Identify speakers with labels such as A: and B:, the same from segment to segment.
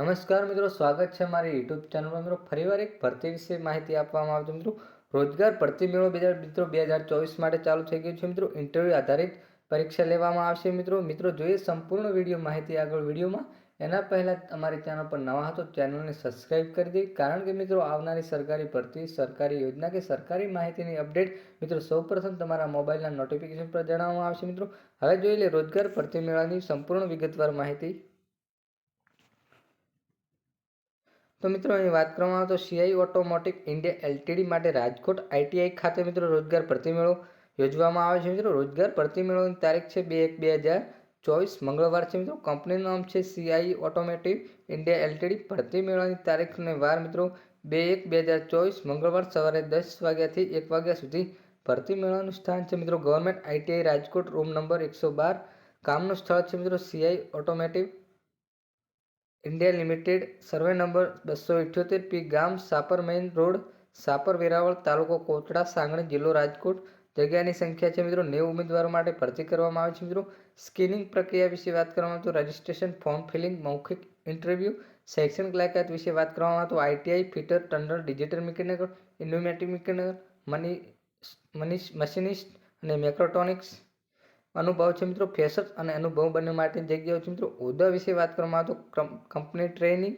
A: નમસ્કાર મિત્રો, સ્વાગત છે મારી યુટ્યુબ ચેનલમાં. મિત્રો, ફરીવાર એક ભરતી વિશે માહિતી આપવામાં આવે છે મિત્રો, રોજગાર ભરતી મેળો બે હજાર, મિત્રો, બે હજાર ચોવીસ માટે ચાલુ થઈ ગયું છે. મિત્રો ઇન્ટરવ્યૂ આધારિત પરીક્ષા લેવામાં આવશે. મિત્રો મિત્રો, જોઈએ સંપૂર્ણ વીડિયો માહિતી આગળ વિડીયોમાં. એના પહેલાં અમારી ચેનલ પર નવા હતો ચેનલને સબસ્ક્રાઇબ કરી દઈ કારણ કે, મિત્રો, આવનારી સરકારી ભરતી, સરકારી યોજના કે સરકારી માહિતીની અપડેટ મિત્રો, સૌપ્રથમ તમારા મોબાઈલના નોટિફિકેશન પર જણાવવામાં આવશે. મિત્રો, હવે જોઈ લે રોજગાર ભરતી મેળાની સંપૂર્ણ વિગતવાર માહિતી. તો મિત્રો, અહીં વાત કરવામાં આવે તો સીઆઈ ઓટોમોટિવ ઇન્ડિયા એલટીડી માટે રાજકોટ આઈટીઆઈ ખાતે મિત્રો રોજગાર ભરતી મેળો યોજવામાં આવે છે. મિત્રો, રોજગાર ભરતી મેળોની તારીખ છે બે એક બે હજાર ચોવીસ. મંગળવાર છે મિત્રો. કંપનીનું નામ છે સીઆઈ ઓટોમેટિવ ઇન્ડિયા એલટીડી ભરતી મેળાની તારીખ અને વાર મિત્રો બે એક બે હજાર ચોવીસ. મંગળવાર સવારે દસ વાગ્યાથી એક વાગ્યા સુધી ભરતી મેળાનું સ્થાન છે. મિત્રો, government ITI Rajkot, room number એકસો બાર. કામનું સ્થળ છે મિત્રો CI automotive India limited survey number બસો ઇઠ્યોતેર પી ગામ સાપર મેઇન રોડ, સાપર વેરાવળ તાલુકો કોટડા સાંગણી જિલ્લો રાજકોટ. જગ્યાની સંખ્યા છે મિત્રો નેવું ઉમેદવારો માટે ભરતી કરવામાં આવે છે મિત્રો. સ્કિનિંગ પ્રક્રિયા વિશે વાત કરવામાં તો રજિસ્ટ્રેશન ફોર્મ ફિલિંગ, મૌખિક ઇન્ટરવ્યૂ, શૈક્ષણિક લાયકાત વિશે વાત કરવામાં તો આઈટીઆઈ, ફિટર ટંડર ડિજિટલ મિકેનિકલ ઇન્ડોમેટિક મિકેનિકલ, મની મનીશ મશીનિસ્ટ અને મેક્રોટોનિક્સ. અનુભવ છે મિત્રો ફેશર્સ અને અનુભવ બંને માટેની જગ્યાઓ છે મિત્રો. હોદ્દા વિશે વાત કરવામાં આવે તો કંપની ટ્રેનિંગ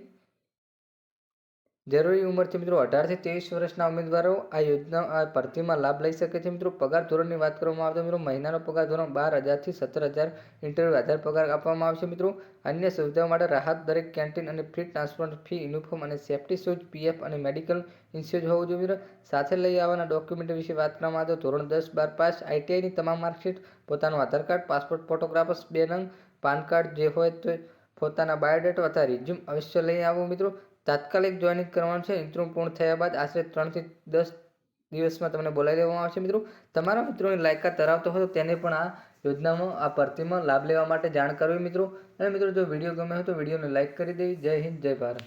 A: જરૂરી ઉંમરથી મિત્રો અઢારથી ત્રેવીસ વર્ષના ઉમેદવારો આ યોજના, આ ભરતીમાં લાભ લઈ શકે છે. મિત્રો, પગાર ધોરણની વાત કરવામાં આવે તો મિત્રો, મહિનાનો પગાર ધોરણ બાર હજારથી સત્તર હજાર ઇન્ટરવ્યૂ આધાર પગાર આપવામાં આવશે. મિત્રો, અન્ય સુવિધાઓ માટે રાહત દરેક કેન્ટીન અને ફ્રી ટ્રાન્સપોર્ટ ફી, યુનિફોર્મ અને સેફ્ટી શૂઝ, પીએફ અને મેડિકલ ઇન્સ્યુઝ હોવું જોઈએ. મિત્રો, સાથે લઈ આવવાના ડોક્યુમેન્ટ વિશે વાત કરવામાં આવે તો ધોરણ દસ બાર પાસ, આઈટીઆઈની તમામ માર્કશીટ, પોતાનું આધાર કાર્ડ, પાસપોર્ટ ફોટોગ્રાફર્સ, બે નંગ, પાન કાર્ડ જે હોય તો પોતાના બાયોડેટા અથવા રિઝ્યુમ અવશ્ય લઈ આવો. મિત્રો તાત્કાલિક જોઈનિંગ કરવાનું છે ઇન્ટરવ્યૂ પૂર્ણ થયા બાદ આશરે ત્રણથી દસ દિવસમાં તમને બોલાવી દેવામાં આવશે, મિત્રો. તમારા મિત્રોની લાયકાત ધરાવતો હોય તો તેને પણ આ યોજનામાં, આ ભરતીમાં લાભ લેવા માટે જાણ કરવી, મિત્રો. અને મિત્રો, જો વીડિયો ગમે હોય તો વિડીયોને લાઇક કરી દેવી. જય હિન્દ, જય ભારત.